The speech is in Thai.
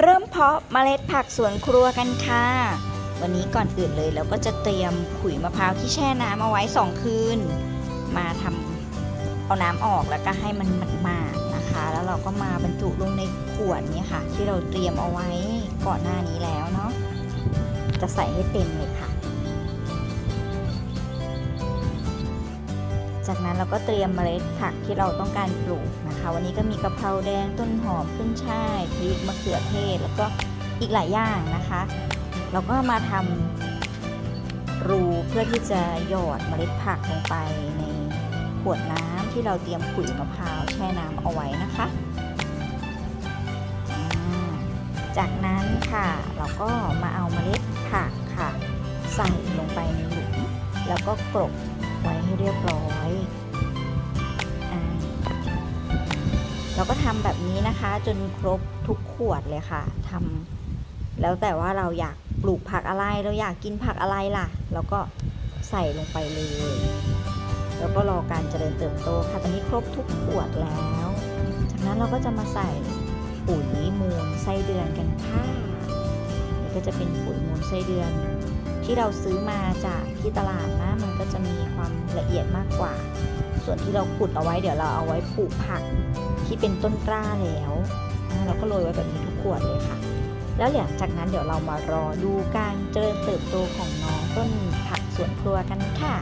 เริ่มเพาะเมล็ดผักสวนครัวกันค่ะ วันนี้ก่อนอื่นเลยเราก็จะเตรียมขุยมะพร้าวที่แช่น้ำเอาไว้ 2 คืน มาทำเอาน้ำออกแล้วก็ให้มันหมาดๆนะคะ แล้วเราก็มาบรรจุลงในขวดนี้ค่ะ ที่เราเตรียมเอาไว้ก่อนหน้านี้แล้วเนาะจะใส่ให้เต็มเลยค่ะ จากนั้นเราก็เตรียมเมล็ดผักที่เราต้องการปลูกนะคะ วันนี้ก็มีกะเพราแดงต้นหอมขึ้นช่ายพริกมะเขือเทศ แล้วก็อีกหลายอย่างนะคะ เราก็มาทำรูเพื่อที่จะหยอดเมล็ดผักลงไปในขวดน้ำที่เราเตรียมขุยมะพร้าวแช่น้ำเอาไว้นะคะ จากนั้นค่ะเราก็มาเอาเมล็ดผักค่ะ ใส่ลงไปในหลุมแล้วก็กรบ ไว้ให้เรียบร้อยอเราก็ทำแบบนี้นะคะ จนครบทุกขวดเลยค่ะทำแล้วแต่ว่าเราอยากปลูกผักอะไร เราอยากกินผักอะไรล่ะ เราก็ใส่ลงไปเลย แล้วก็รอการเจริญเติบโตค่ะ ตอนนี้ครบทุกขวดแล้ว จากนั้นเราก็จะมาใส่ปุ๋ยมูลไส้เดือนกันค่ะ ก็จะเป็นปุ๋ยมูลไส้เดือน ที่เราซื้อมาจากที่ตลาดนะมันก็จะมีความละเอียดมากกว่า ส่วนที่เราขุดเอาไว้เดี๋ยวเราเอาไว้ปลูกผักที่เป็นต้นกล้าแล้วเราก็โรยไว้แบบนี้ทุกขวดเลยค่ะ แล้วหลังจากนั้นเดี๋ยวเรามารอดูการเจริญเติบโตของน้องต้นผักสวนครัวกันค่ะ